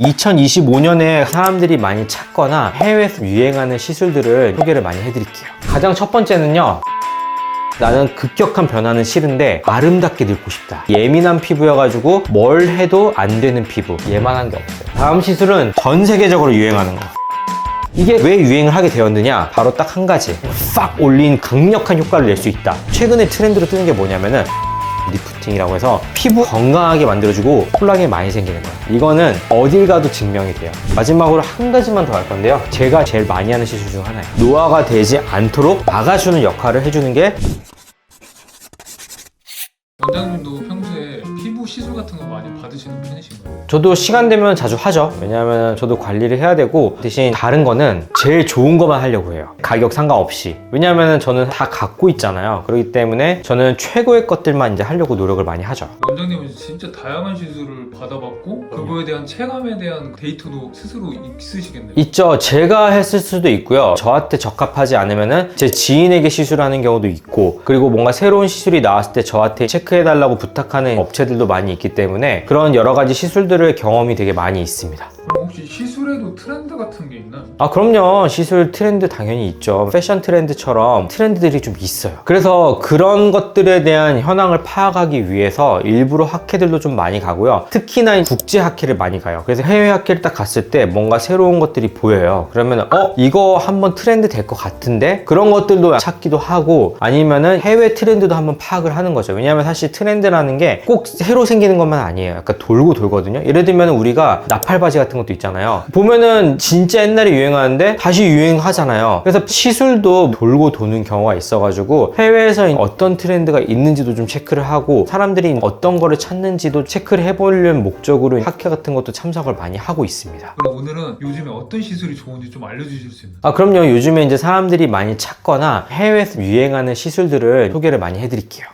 2025년에 사람들이 많이 찾거나 해외에서 유행하는 시술들을 소개를 많이 해드릴게요. 가장 첫 번째는요. 나는 급격한 변화는 싫은데 아름답게 늙고 싶다. 예민한 피부여가지고 뭘 해도 안 되는 피부. 얘만한 게 없어요. 다음 시술은 전 세계적으로 유행하는 거. 이게 왜 유행을 하게 되었느냐? 바로 딱 한 가지. 팍 올린 강력한 효과를 낼 수 있다. 최근에 트렌드로 뜨는 게 뭐냐면은 리프팅이라고 해서 피부 건강하게 만들어주고 콜라겐이 많이 생기는 거예요. 이거는 어딜 가도 증명이 돼요. 마지막으로 한 가지만 더 할 건데요. 제가 제일 많이 하는 시술 중 하나예요. 노화가 되지 않도록 막아주는 역할을 해주는 게 저도 시간 되면 자주 하죠. 왜냐하면 저도 관리를 해야 되고 대신 다른 거는 제일 좋은 것만 하려고 해요. 가격 상관없이. 왜냐하면 저는 다 갖고 있잖아요. 그렇기 때문에 저는 최고의 것들만 이제 하려고 노력을 많이 하죠. 원장님은 진짜 다양한 시술을 받아봤고 그거에 대한 체감에 대한 데이터도 스스로 있으시겠네요. 있죠. 제가 했을 수도 있고요. 저한테 적합하지 않으면은 제 지인에게 시술하는 경우도 있고, 그리고 뭔가 새로운 시술이 나왔을 때 저한테 체크해달라고 부탁하는 업체들도 많이 있기 때문에 그런 여러 가지 시술들 의 경험이 되게 많이 있습니다. 시술에도 트렌드 같은 게 있나요? 아, 그럼요. 시술 트렌드 당연히 있죠. 패션 트렌드처럼 트렌드들이 좀 있어요. 그래서 그런 것들에 대한 현황을 파악하기 위해서 일부러 학회들도 좀 많이 가고요. 특히나 국제 학회를 많이 가요. 그래서 해외 학회를 딱 갔을 때 뭔가 새로운 것들이 보여요. 그러면 어, 이거 한번 트렌드 될 것 같은데? 그런 것들도 찾기도 하고 아니면은 해외 트렌드도 한번 파악을 하는 거죠. 왜냐하면 사실 트렌드라는 게 꼭 새로 생기는 것만 아니에요. 약간 돌고 돌거든요. 예를 들면 우리가 나팔바지 같은 것도 있잖아요. 보면은 진짜 옛날에 유행하는데 다시 유행하잖아요. 그래서 시술도 돌고 도는 경우가 있어가지고 해외에서 어떤 트렌드가 있는지도 좀 체크를 하고 사람들이 어떤 거를 찾는지도 체크를 해보려는 목적으로 학회 같은 것도 참석을 많이 하고 있습니다. 그럼 오늘은 요즘에 어떤 시술이 좋은지 좀 알려주실 수 있나요? 아, 그럼요. 요즘에 이제 사람들이 많이 찾거나 해외에서 유행하는 시술들을 소개를 많이 해드릴게요.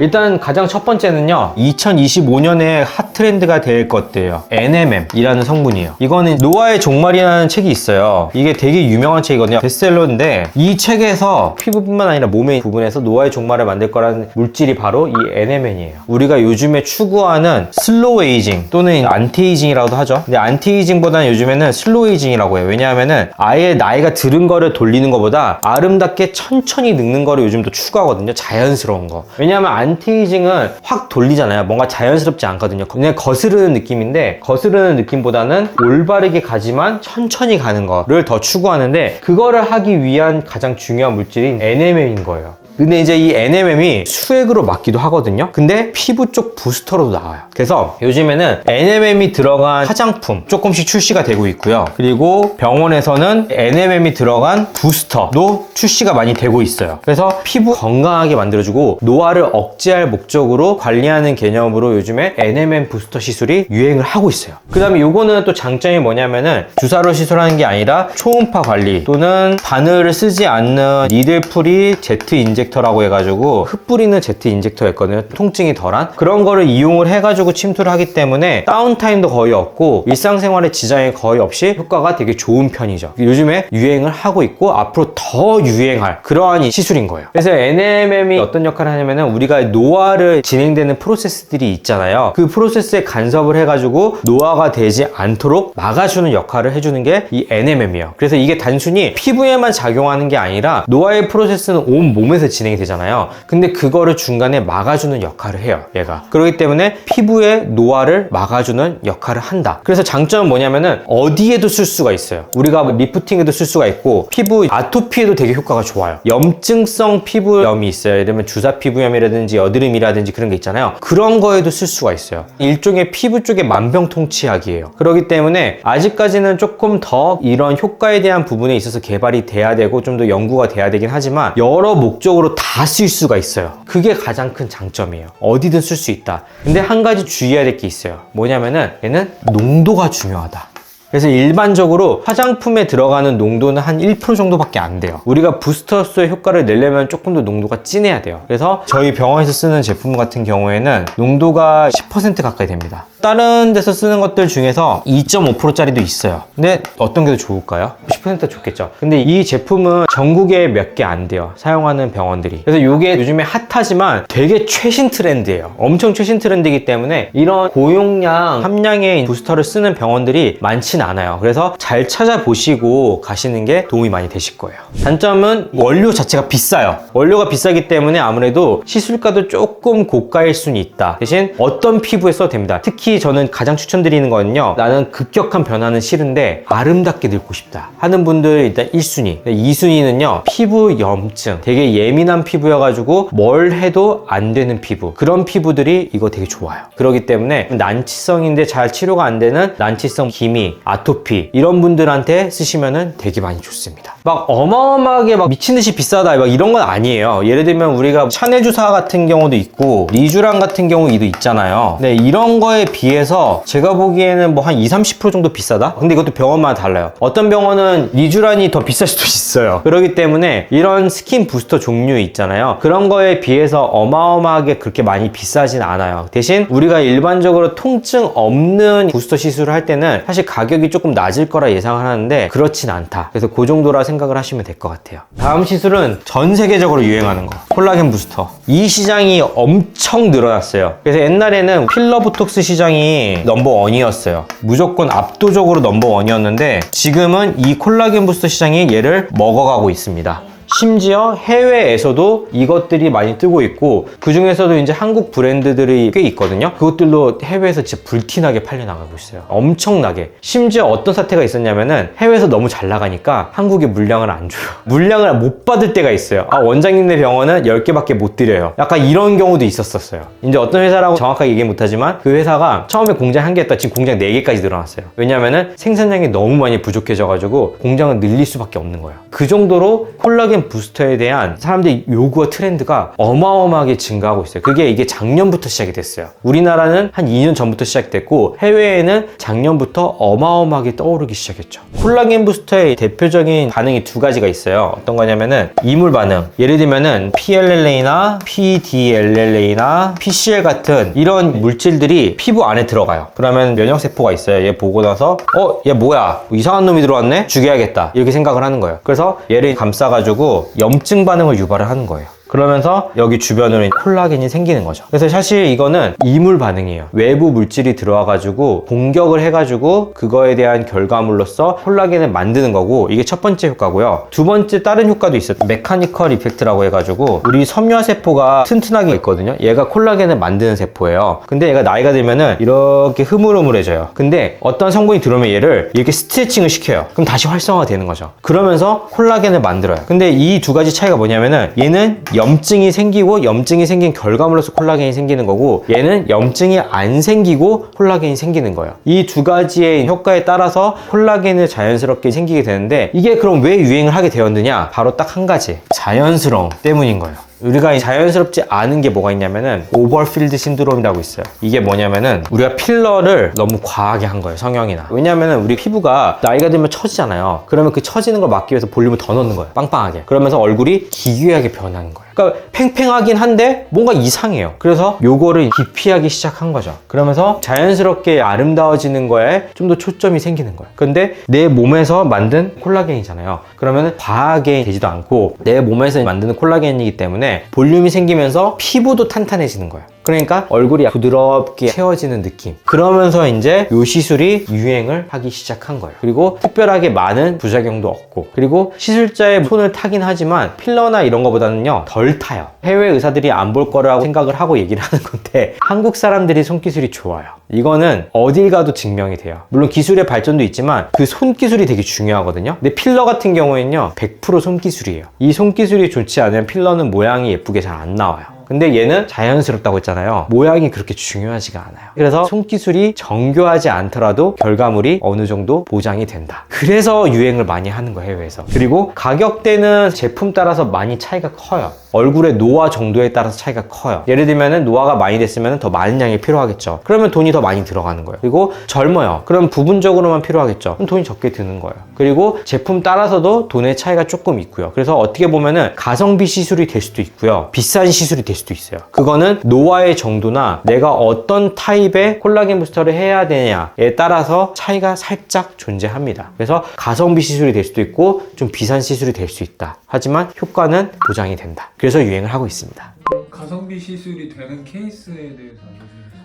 일단 가장 첫 번째는요 2025년에 핫 트렌드가 될 것들이에요 NMM이라는 성분이에요. 이거는 노화의 종말이라는 책이 있어요. 이게 되게 유명한 책이거든요. 베스트셀러인데 이 책에서 피부뿐만 아니라 몸의 부분에서 노화의 종말을 만들 거라는 물질이 바로 이 NMN이에요. 우리가 요즘에 추구하는 슬로우 에이징 또는 안티에이징이라고도 하죠. 근데 안티에이징보다는 요즘에는 슬로우 에이징이라고 해요. 왜냐하면은 아예 나이가 들은 거를 돌리는 것보다 아름답게 천천히 늙는 거를 요즘 또 추구하거든요. 자연스러운 거. 왜냐하면 안티에이징은 확 돌리잖아요. 뭔가 자연스럽지 않거든요. 그냥 거스르는 느낌인데 거스르는 느낌보다는 올바르게 가지만 천천히 가는 거를 더 추구하는데 그거를 하기 위한 가장 중요한 물질인 NMM인 거예요. 근데 이제 이 NMM이 수액으로 맞기도 하거든요. 근데 피부 쪽 부스터로도 나와요. 그래서 요즘에는 NMM이 들어간 화장품 조금씩 출시가 되고 있고요. 그리고 병원에서는 NMM이 들어간 부스터도 출시가 많이 되고 있어요. 그래서 피부 건강하게 만들어주고 노화를 억제할 목적으로 관리하는 개념으로 요즘에 NMM 부스터 시술이 유행을 하고 있어요. 그 다음에 요거는 또 장점이 뭐냐면은 주사로 시술하는 게 아니라 초음파 관리 또는 바늘을 쓰지 않는 니들프리 제트 인젝 터라고 해가지고 흩뿌리는 제트 인젝터였거든요. 통증이 덜한 그런 거를 이용을 해가지고 침투를 하기 때문에 다운타임도 거의 없고 일상생활에 지장이 거의 없이 효과가 되게 좋은 편이죠. 요즘에 유행을 하고 있고 앞으로 더 유행할 그러한 이 시술인 거예요. 그래서 NMM이 어떤 역할을 하냐면은 우리가 노화를 진행되는 프로세스들이 있잖아요. 그 프로세스에 간섭을 해가지고 노화가 되지 않도록 막아주는 역할을 해주는 게 이 NMM이에요. 그래서 이게 단순히 피부에만 작용하는 게 아니라 노화의 프로세스는 온 몸에서 진행이 되잖아요. 근데 그거를 중간에 막아주는 역할을 해요. 얘가. 그렇기 때문에 피부의 노화를 막아주는 역할을 한다. 그래서 장점은 뭐냐면은 어디에도 쓸 수가 있어요. 우리가 뭐 리프팅에도 쓸 수가 있고 피부 아토피에도 되게 효과가 좋아요. 염증성 피부염이 있어요. 예를 들면 주사 피부염이라든지 여드름이라든지 그런 게 있잖아요. 그런 거에도 쓸 수가 있어요. 일종의 피부 쪽의 만병통치약이에요. 그렇기 때문에 아직까지는 조금 더 이런 효과에 대한 부분에 있어서 개발이 돼야 되고 좀 더 연구가 돼야 되긴 하지만 여러 목적으로 다 쓸 수가 있어요. 그게 가장 큰 장점이에요. 어디든 쓸 수 있다. 근데 한 가지 주의해야 될 게 있어요. 뭐냐면은 얘는 농도가 중요하다. 그래서 일반적으로 화장품에 들어가는 농도는 한 1% 정도밖에 안 돼요. 우리가 부스터스의 효과를 내려면 조금 더 농도가 진해야 돼요. 그래서 저희 병원에서 쓰는 제품 같은 경우에는 농도가 10% 가까이 됩니다. 다른 데서 쓰는 것들 중에서 2.5%짜리도 있어요. 근데 어떤 게 더 좋을까요? 10%가 좋겠죠. 근데 이 제품은 전국에 몇 개 안 돼요. 사용하는 병원들이. 그래서 이게 요즘에 핫하지만 되게 최신 트렌드예요. 엄청 최신 트렌드이기 때문에 이런 고용량 함량의 부스터를 쓰는 병원들이 많진 않아요. 그래서 잘 찾아보시고 가시는 게 도움이 많이 되실 거예요. 단점은 원료 자체가 비싸요. 원료가 비싸기 때문에 아무래도 시술가도 조금 고가일 수는 있다. 대신 어떤 피부에 써도 됩니다. 특히 저는 가장 추천드리는 거는요. 나는 급격한 변화는 싫은데 아름답게 늙고 싶다 하는 분들 일단 1순위. 2순위는요. 피부 염증. 되게 예민한 피부여가지고 뭘 해도 안 되는 피부. 그런 피부들이 이거 되게 좋아요. 그렇기 때문에 난치성인데 잘 치료가 안 되는 난치성 기미, 아토피 이런 분들한테 쓰시면은 되게 많이 좋습니다. 막 어마어마하게 막 미친 듯이 비싸다 막 이런 건 아니에요. 예를 들면 우리가 샤넬 주사 같은 경우도 있고 리쥬란 같은 경우도 있잖아요. 네, 이런 거에 비해서 제가 보기에는 뭐 한 2, 30% 정도 비싸다? 근데 이것도 병원마다 달라요. 어떤 병원은 리쥬란이 더 비쌀 수도 있어요. 그렇기 때문에 이런 스킨 부스터 종류 있잖아요. 그런 거에 비해서 어마어마하게 그렇게 많이 비싸진 않아요. 대신 우리가 일반적으로 통증 없는 부스터 시술을 할 때는 사실 가격 이 조금 낮을 거라 예상을 하는데 그렇진 않다. 그래서 그 정도라 생각을 하시면 될 것 같아요. 다음 시술은 전 세계적으로 유행하는 거. 콜라겐 부스터. 이 시장이 엄청 늘어났어요. 그래서 옛날에는 필러 보톡스 시장이 넘버원이었어요. 무조건 압도적으로 넘버원이었는데 지금은 이 콜라겐 부스터 시장이 얘를 먹어가고 있습니다. 심지어 해외에서도 이것들이 많이 뜨고 있고 그 중에서도 이제 한국 브랜드들이 꽤 있거든요. 그것들로 해외에서 진짜 불티나게 팔려 나가고 있어요. 엄청나게. 심지어 어떤 사태가 있었냐면은 해외에서 너무 잘 나가니까 한국에 물량을 안 줘요. 물량을 못 받을 때가 있어요. 아, 원장님네 병원은 10개밖에 못 드려요. 약간 이런 경우도 있었었어요. 이제 어떤 회사라고 정확하게 얘기 못하지만 그 회사가 처음에 공장 한 개 했다 지금 공장 4개까지 늘어났어요. 왜냐면은 생산량이 너무 많이 부족해져가지고 공장을 늘릴 수밖에 없는 거예요. 그 정도로 콜라겐 부스터에 대한 사람들의 요구와 트렌드가 어마어마하게 증가하고 있어요. 그게 이게 작년부터 시작이 됐어요. 우리나라는 한 2년 전부터 시작됐고 해외에는 작년부터 어마어마하게 떠오르기 시작했죠. 콜라겐 부스터의 대표적인 반응이 두 가지가 있어요. 어떤 거냐면은 이물 반응. 예를 들면은 PLLA나 PDLLA나 PCL 같은 이런 물질들이 피부 안에 들어가요. 그러면 면역 세포가 있어요. 얘 보고 나서 어, 얘 뭐야? 이상한 놈이 들어왔네? 죽여야겠다. 이렇게 생각을 하는 거예요. 그래서 얘를 감싸 가지고 염증 반응을 유발을 하는 거예요. 그러면서 여기 주변으로 콜라겐이 생기는 거죠. 그래서 사실 이거는 이물 반응이에요. 외부 물질이 들어와가지고 공격을 해가지고 그거에 대한 결과물로서 콜라겐을 만드는 거고 이게 첫 번째 효과고요. 두 번째 다른 효과도 있어요. 메카니컬 이펙트라고 해가지고 우리 섬유화 세포가 튼튼하게 있거든요. 얘가 콜라겐을 만드는 세포예요. 근데 얘가 나이가 들면은 이렇게 흐물흐물해져요. 근데 어떤 성분이 들어오면 얘를 이렇게 스트레칭을 시켜요. 그럼 다시 활성화가 되는 거죠. 그러면서 콜라겐을 만들어요. 근데 이 두 가지 차이가 뭐냐면은 얘는 염증이 생기고 염증이 생긴 결과물로서 콜라겐이 생기는 거고 얘는 염증이 안 생기고 콜라겐이 생기는 거예요. 이 두 가지의 효과에 따라서 콜라겐을 자연스럽게 생기게 되는데 이게 그럼 왜 유행을 하게 되었느냐? 바로 딱 한 가지. 자연스러움 때문인 거예요. 우리가 이 자연스럽지 않은 게 뭐가 있냐면은 오버필드 신드롬이라고 있어요. 이게 뭐냐면은 우리가 필러를 너무 과하게 한 거예요. 성형이나. 왜냐면은 우리 피부가 나이가 들면 처지잖아요. 그러면 그 처지는 걸 막기 위해서 볼륨을 더 넣는 거예요. 빵빵하게. 그러면서 얼굴이 기괴하게 변하는 거예요. 그러니까 팽팽하긴 한데 뭔가 이상해요. 그래서 요거를 기피하기 시작한 거죠. 그러면서 자연스럽게 아름다워지는 거에 좀 더 초점이 생기는 거예요. 근데 내 몸에서 만든 콜라겐이잖아요. 그러면 과하게 되지도 않고 내 몸에서 만드는 콜라겐이기 때문에 볼륨이 생기면서 피부도 탄탄해지는 거예요. 그러니까 얼굴이 부드럽게 채워지는 느낌. 그러면서 이제 요 시술이 유행을 하기 시작한 거예요. 그리고 특별하게 많은 부작용도 없고, 그리고 시술자의 손을 타긴 하지만 필러나 이런 거보다는요, 덜 타요. 해외 의사들이 안 볼 거라고 생각을 하고 얘기를 하는 건데, 한국 사람들이 손기술이 좋아요. 이거는 어딜 가도 증명이 돼요. 물론 기술의 발전도 있지만 그 손기술이 되게 중요하거든요. 근데 필러 같은 경우에는요, 100% 손기술이에요. 이 손기술이 좋지 않으면 필러는 모양이 예쁘게 잘 안 나와요. 근데 얘는 자연스럽다고 했잖아요. 모양이 그렇게 중요하지가 않아요. 그래서 손기술이 정교하지 않더라도 결과물이 어느 정도 보장이 된다. 그래서 유행을 많이 하는 거예요, 해외에서. 그리고 가격대는 제품 따라서 많이 차이가 커요. 얼굴의 노화 정도에 따라서 차이가 커요. 예를 들면은 노화가 많이 됐으면 더 많은 양이 필요하겠죠. 그러면 돈이 더 많이 들어가는 거예요. 그리고 젊어요. 그럼 부분적으로만 필요하겠죠. 그럼 돈이 적게 드는 거예요. 그리고 제품 따라서도 돈의 차이가 조금 있고요. 그래서 어떻게 보면은 가성비 시술이 될 수도 있고요. 비싼 시술이 될 수도 있어요. 그거는 노화의 정도나 내가 어떤 타입의 콜라겐 부스터를 해야 되냐에 따라서 차이가 살짝 존재합니다. 그래서 가성비 시술이 될 수도 있고 좀 비싼 시술이 될 수 있다. 하지만 효과는 보장이 된다. 그래서 유행을 하고 있습니다. 가성비 시술이 되는 케이스에 대해서.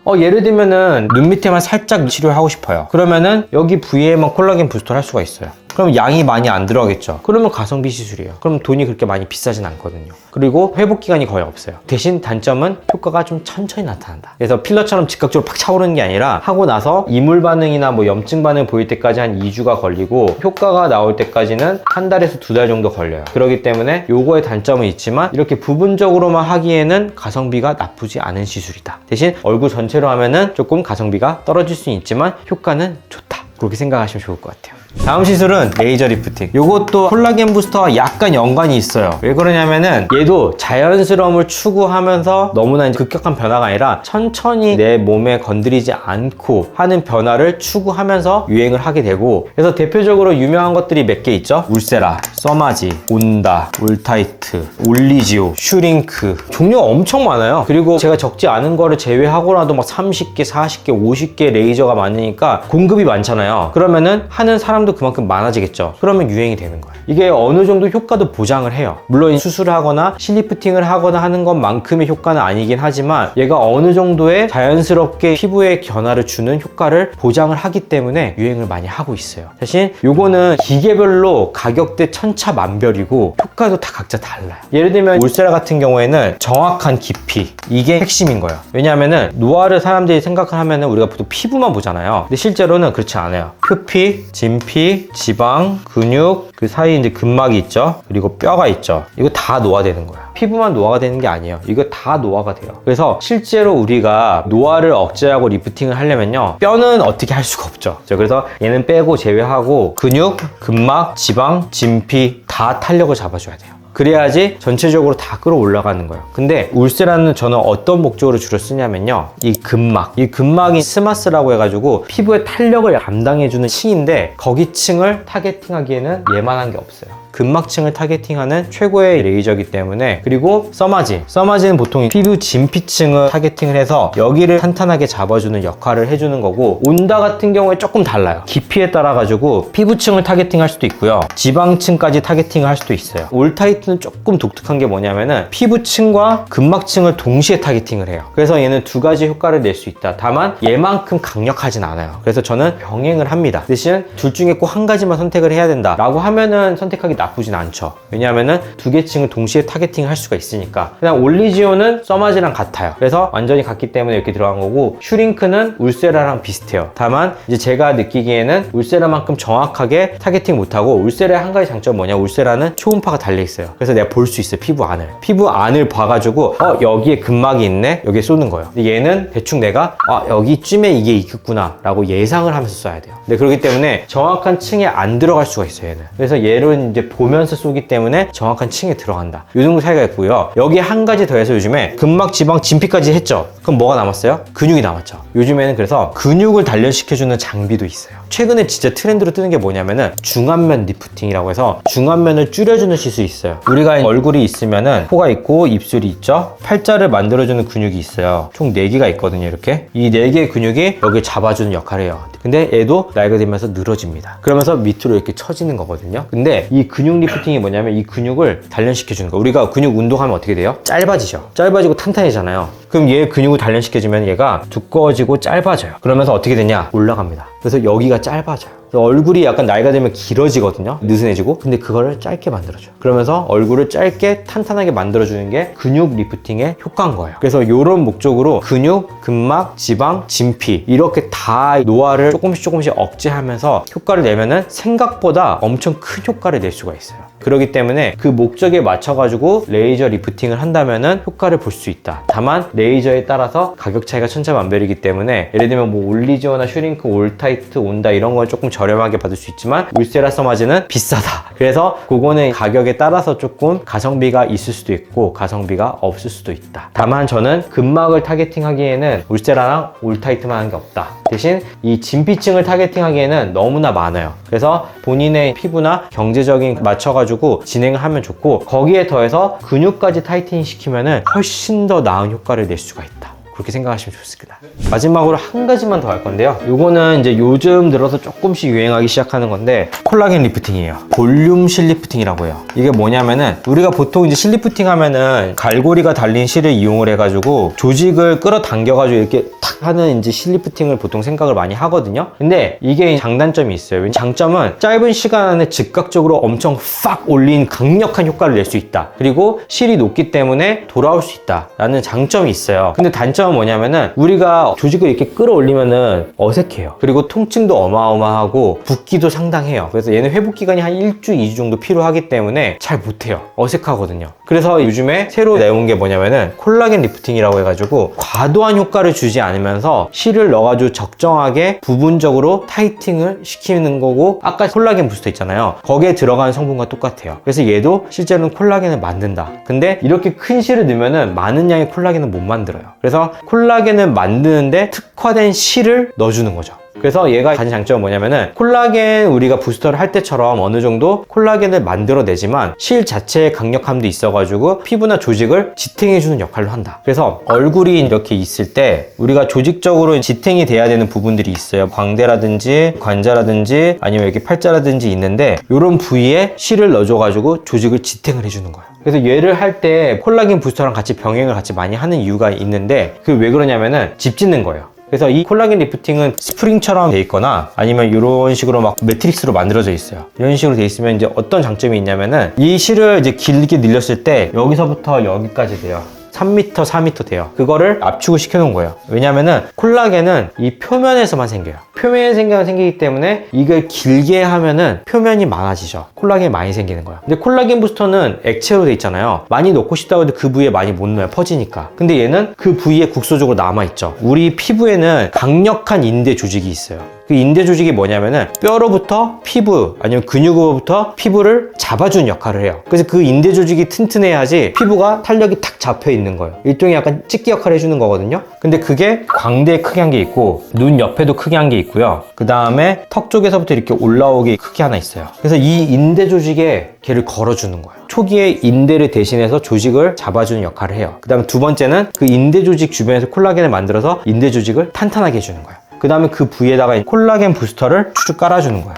어, 예를 들면은 눈 밑에만 살짝 치료를 하고 싶어요. 그러면은 여기 부위에만 콜라겐 부스터를 할 수가 있어요. 그럼 양이 많이 안 들어가겠죠. 그러면 가성비 시술이에요. 그럼 돈이 그렇게 많이 비싸진 않거든요. 그리고 회복 기간이 거의 없어요. 대신 단점은 효과가 좀 천천히 나타난다. 그래서 필러처럼 즉각적으로 팍 차오르는 게 아니라 하고 나서 이물 반응이나 뭐 염증 반응 보일 때까지 한 2주가 걸리고 효과가 나올 때까지는 한 달에서 두 달 정도 걸려요. 그렇기 때문에 요거의 단점은 있지만 이렇게 부분적으로만 하기에는 가성비가 나쁘지 않은 시술이다. 대신 얼굴 전체로 하면은 조금 가성비가 떨어질 수 있지만 효과는 좋다. 그렇게 생각하시면 좋을 것 같아요. 다음 시술은 레이저 리프팅. 이것도 콜라겐 부스터와 약간 연관이 있어요. 왜 그러냐면은 얘도 자연스러움을 추구하면서 너무나 급격한 변화가 아니라 천천히 내 몸에 건드리지 않고 하는 변화를 추구하면서 유행을 하게 되고 그래서 대표적으로 유명한 것들이 몇 개 있죠? 울세라, 써마지, 온다, 울타이트, 올리지오, 슈링크 종류가 엄청 많아요. 그리고 제가 적지 않은 거를 제외하고라도 막 30개, 40개, 50개 레이저가 많으니까 공급이 많잖아요. 그러면은 하는 사람 도 그만큼 많아지겠죠. 그러면 유행이 되는 거예요. 이게 어느 정도 효과도 보장을 해요. 물론 수술을 하거나 실리프팅을 하거나 하는 것만큼의 효과는 아니긴 하지만 얘가 어느 정도의 자연스럽게 피부에 변화를 주는 효과를 보장을 하기 때문에 유행을 많이 하고 있어요. 대신 요거는 기계별로 가격대 천차만별이고 효과도 다 각자 달라요. 예를 들면 울세라 같은 경우에는 정확한 깊이 이게 핵심인 거예요. 왜냐하면은 노화를 사람들이 생각을 하면은 우리가 보통 피부만 보잖아요. 근데 실제로는 그렇지 않아요. 표피, 진피, 지방, 근육 그 사이에 이제 근막이 있죠. 그리고 뼈가 있죠. 이거 다 노화되는 거예요. 피부만 노화가 되는 게 아니에요. 이거 다 노화가 돼요. 그래서 실제로 우리가 노화를 억제하고 리프팅을 하려면요. 뼈는 어떻게 할 수가 없죠. 그래서 얘는 빼고 제외하고 근육, 근막, 지방, 진피 다 탄력을 잡아줘야 돼요. 그래야지 전체적으로 다 끌어올라가는 거예요. 근데 울세라는 저는 어떤 목적으로 주로 쓰냐면요. 이 근막. 이 근막이 스마스라고 해가지고 피부의 탄력을 담당해주는 층인데 거기 층을 타겟팅하기에는 얘만한 게 없어요. 근막층을 타겟팅하는 최고의 레이저이기 때문에 그리고 써마지 써마지는 보통 피부 진피층을 타겟팅을 해서 여기를 탄탄하게 잡아주는 역할을 해주는 거고 온다 같은 경우에 조금 달라요 깊이에 따라 가지고 피부층을 타겟팅할 수도 있고요 지방층까지 타겟팅을 할 수도 있어요 올타이트 는 조금 독특한 게 뭐냐면은 피부층과 근막층을 동시에 타겟팅을 해요 그래서 얘는 두 가지 효과를 낼 수 있다 다만 얘만큼 강력하진 않아요 그래서 저는 병행을 합니다 대신 둘 중에 꼭 한 가지만 선택을 해야 된다 라고 하면은 선택하기 나쁘진 않죠. 왜냐하면은 두 개 층을 동시에 타겟팅 할 수가 있으니까. 그냥 올리지오는 써마지랑 같아요. 그래서 완전히 같기 때문에 이렇게 들어간 거고 슈링크는 울세라랑 비슷해요. 다만 이제 제가 느끼기에는 울세라만큼 정확하게 타겟팅 못하고 울세라의 한 가지 장점은 뭐냐 울세라는 초음파가 달려 있어요. 그래서 내가 볼 수 있어요. 피부 안을. 피부 안을 봐가지고 어 여기에 근막이 있네? 여기에 쏘는 거예요. 얘는 대충 내가 아 여기쯤에 이게 있겠구나 라고 예상을 하면서 써야 돼요. 근데 그렇기 때문에 정확한 층에 안 들어갈 수가 있어요. 얘는. 그래서 얘를 이제 보면서 쏘기 때문에 정확한 층에 들어간다. 이 정도 차이가 있고요. 여기 한 가지 더해서 요즘에 근막, 지방, 진피까지 했죠. 그럼 뭐가 남았어요? 근육이 남았죠. 요즘에는 그래서 근육을 단련시켜주는 장비도 있어요. 최근에 진짜 트렌드로 뜨는 게 뭐냐면은 중안면 리프팅이라고 해서 중안면을 줄여주는 시술이 있어요. 우리가 얼굴이 있으면은 코가 있고 입술이 있죠. 팔자를 만들어주는 근육이 있어요. 총 4개가 있거든요. 이렇게 이 4개의 근육이 여기 잡아주는 역할을 해요. 근데 얘도 나이가 들면서 늘어집니다. 그러면서 밑으로 이렇게 처지는 거거든요. 근데 이 근육 리프팅이 뭐냐면 이 근육을 단련시켜 주는 거. 우리가 근육 운동하면 어떻게 돼요? 짧아지죠. 짧아지고 탄탄해지잖아요. 그럼 얘 근육을 단련시켜주면 얘가 두꺼워지고 짧아져요. 그러면서 어떻게 되냐? 올라갑니다. 그래서 여기가 짧아져요. 얼굴이 약간 나이가 들면 길어지거든요. 느슨해지고. 근데 그거를 짧게 만들어줘요. 그러면서 얼굴을 짧게 탄탄하게 만들어주는 게 근육 리프팅의 효과인 거예요. 그래서 이런 목적으로 근육, 근막, 지방, 진피 이렇게 다 노화를 조금씩 조금씩 억제하면서 효과를 내면은 생각보다 엄청 큰 효과를 낼 수가 있어요. 그렇기 때문에 그 목적에 맞춰가지고 레이저 리프팅을 한다면은 효과를 볼 수 있다. 다만 레이저에 따라서 가격 차이가 천차만별이기 때문에 예를 들면 뭐 올리지오나 슈링크, 올타이트, 온다 이런 건 조금 저렴하게 받을 수 있지만 울세라 서마즈는 비싸다. 그래서 그거는 가격에 따라서 조금 가성비가 있을 수도 있고 가성비가 없을 수도 있다. 다만 저는 근막을 타겟팅하기에는 울세라랑 올타이트만 한 게 없다. 대신 이 진피층을 타겟팅하기에는 너무나 많아요. 그래서 본인의 피부나 경제적인 맞춰가지고 진행을 하면 좋고 거기에 더해서 근육까지 타이팅 시키면은 훨씬 더 나은 효과를 낼 수가 있다. 그렇게 생각하시면 좋습니다. 마지막으로 한 가지만 더 할 건데요. 요거는 이제 요즘 들어서 조금씩 유행하기 시작하는 건데 콜라겐 리프팅이에요. 볼륨 실 리프팅이라고 해요. 이게 뭐냐면은 우리가 보통 이제 실 리프팅 하면은 갈고리가 달린 실을 이용을 해가지고 조직을 끌어당겨가지고 이렇게 탁 하는 이제 실 리프팅을 보통 생각을 많이 하거든요. 근데 이게 장단점이 있어요. 장점은 짧은 시간 안에 즉각적으로 엄청 팍 올린 강력한 효과를 낼 수 있다. 그리고 실이 높기 때문에 돌아올 수 있다 라는 장점이 있어요. 근데 단점 은 뭐냐면은 우리가 조직을 이렇게 끌어올리면은 어색해요. 그리고 통증도 어마어마하고 붓기도 상당해요. 그래서 얘는 회복 기간이 한 1주, 2주 정도 필요하기 때문에 잘 못해요. 어색하거든요. 그래서 요즘에 새로 내온 게 뭐냐면은 콜라겐 리프팅이라고 해가지고 과도한 효과를 주지 않으면서 실을 넣어가지고 적정하게 부분적으로 타이팅을 시키는 거고 아까 콜라겐 부스터 있잖아요. 거기에 들어가는 성분과 똑같아요. 그래서 얘도 실제로는 콜라겐을 만든다. 근데 이렇게 큰 실을 넣으면은 많은 양의 콜라겐을 못 만들어요. 그래서 콜라겐을 만드는데 특화된 실을 넣어주는 거죠. 그래서 얘가 가진 장점은 뭐냐면은 콜라겐 우리가 부스터를 할 때처럼 어느 정도 콜라겐을 만들어내지만 실 자체의 강력함도 있어가지고 피부나 조직을 지탱해주는 역할로 한다. 그래서 얼굴이 이렇게 있을 때 우리가 조직적으로 지탱이 돼야 되는 부분들이 있어요. 광대라든지 관자라든지 아니면 이렇게 팔자라든지 있는데 이런 부위에 실을 넣어줘가지고 조직을 지탱을 해주는 거예요. 그래서 얘를 할 때 콜라겐 부스터랑 같이 병행을 같이 많이 하는 이유가 있는데 그 왜 그러냐면은 집 짓는 거예요. 그래서 이 콜라겐 리프팅은 스프링처럼 돼 있거나 아니면 이런 식으로 막 매트릭스로 만들어져 있어요. 이런 식으로 돼 있으면 이제 어떤 장점이 있냐면은 이 실을 이제 길게 늘렸을 때 여기서부터 여기까지 돼요. 3m, 4m 돼요. 그거를 압축을 시켜놓은 거예요. 왜냐면은 콜라겐은 이 표면에서만 생겨요. 표면에 생겨 생기기 때문에 이걸 길게 하면은 표면이 많아지죠. 콜라겐이 많이 생기는 거예요. 근데 콜라겐 부스터는 액체로 돼 있잖아요. 많이 넣고 싶다고 해도 그 부위에 많이 못 넣어요. 퍼지니까. 근데 얘는 그 부위에 국소적으로 남아있죠. 우리 피부에는 강력한 인대 조직이 있어요. 그 인대 조직이 뭐냐면은 뼈로부터 피부 아니면 근육으로부터 피부를 잡아주는 역할을 해요. 그래서 그 인대 조직이 튼튼해야지 피부가 탄력이 탁 잡혀 있는 거예요. 일종의 약간 찍기 역할을 해주는 거거든요. 근데 그게 광대에 크게 한 게 있고 눈 옆에도 크게 한 게 있고요. 그 다음에 턱 쪽에서부터 이렇게 올라오게 크게 하나 있어요. 그래서 이 인대 조직에 걔를 걸어주는 거예요. 초기에 인대를 대신해서 조직을 잡아주는 역할을 해요. 그 다음에 두 번째는 그 인대 조직 주변에서 콜라겐을 만들어서 인대 조직을 탄탄하게 해주는 거예요. 그 다음에 그 부위에다가 콜라겐 부스터를 쭉쭉 깔아주는 거예요.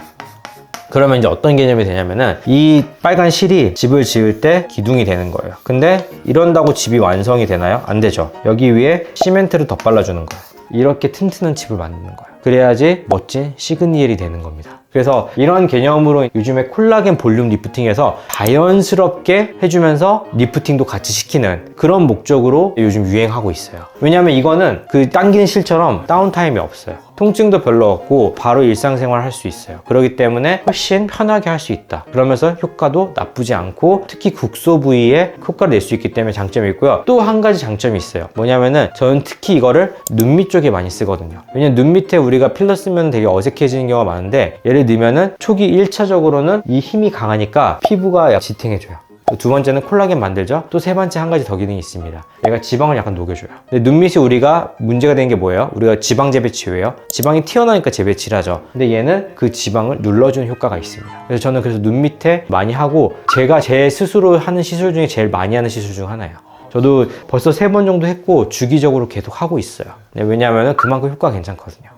그러면 이제 어떤 개념이 되냐면은 이 빨간 실이 집을 지을 때 기둥이 되는 거예요. 근데 이런다고 집이 완성이 되나요? 안 되죠. 여기 위에 시멘트를 덧 발라주는 거예요. 이렇게 튼튼한 집을 만드는 거예요. 그래야지 멋진 시그니엘이 되는 겁니다. 그래서 이런 개념으로 요즘에 콜라겐 볼륨 리프팅에서 자연스럽게 해주면서 리프팅도 같이 시키는 그런 목적으로 요즘 유행하고 있어요. 왜냐하면 이거는 그 당기는 실처럼 다운타임이 없어요. 통증도 별로 없고 바로 일상생활 할 수 있어요. 그렇기 때문에 훨씬 편하게 할 수 있다. 그러면서 효과도 나쁘지 않고 특히 국소 부위에 효과를 낼 수 있기 때문에 장점이 있고요. 또 한 가지 장점이 있어요. 뭐냐면은 저는 특히 이거를 눈 밑 쪽에 많이 쓰거든요. 왜냐면 눈 밑에 우리 가 필러 쓰면 되게 어색해지는 경우가 많은데 예를 들면은 초기 1차적으로는 이 힘이 강하니까 피부가 지탱해줘요. 두 번째는 콜라겐 만들죠. 또 세 번째 한 가지 더 기능이 있습니다. 얘가 지방을 약간 녹여줘요. 근데 눈밑이 우리가 문제가 되는 게 뭐예요? 우리가 지방 재배치예요. 지방이 튀어나오니까 재배치를 하죠. 근데 얘는 그 지방을 눌러주는 효과가 있습니다. 그래서 저는 그래서 눈 밑에 많이 하고 제가 제 스스로 하는 시술 중에 제일 많이 하는 시술 중 하나예요. 저도 벌써 세 번 정도 했고 주기적으로 계속 하고 있어요. 네, 왜냐하면 그만큼 효과가 괜찮거든요.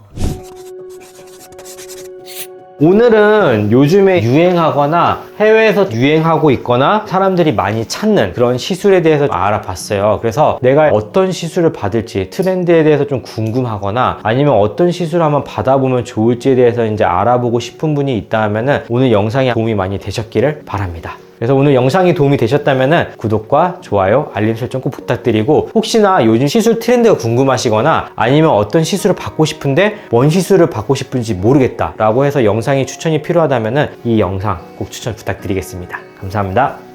오늘은 요즘에 유행하거나 해외에서 유행하고 있거나 사람들이 많이 찾는 그런 시술에 대해서 알아봤어요. 그래서 내가 어떤 시술을 받을지 트렌드에 대해서 좀 궁금하거나 아니면 어떤 시술을 한번 받아보면 좋을지에 대해서 이제 알아보고 싶은 분이 있다 하면은 오늘 영상이 도움이 많이 되셨기를 바랍니다. 그래서 오늘 영상이 도움이 되셨다면 구독과 좋아요, 알림 설정 꼭 부탁드리고 혹시나 요즘 시술 트렌드가 궁금하시거나 아니면 어떤 시술을 받고 싶은데 뭔 시술을 받고 싶은지 모르겠다 라고 해서 영상이 추천이 필요하다면 이 영상 꼭 추천 부탁드리겠습니다. 감사합니다.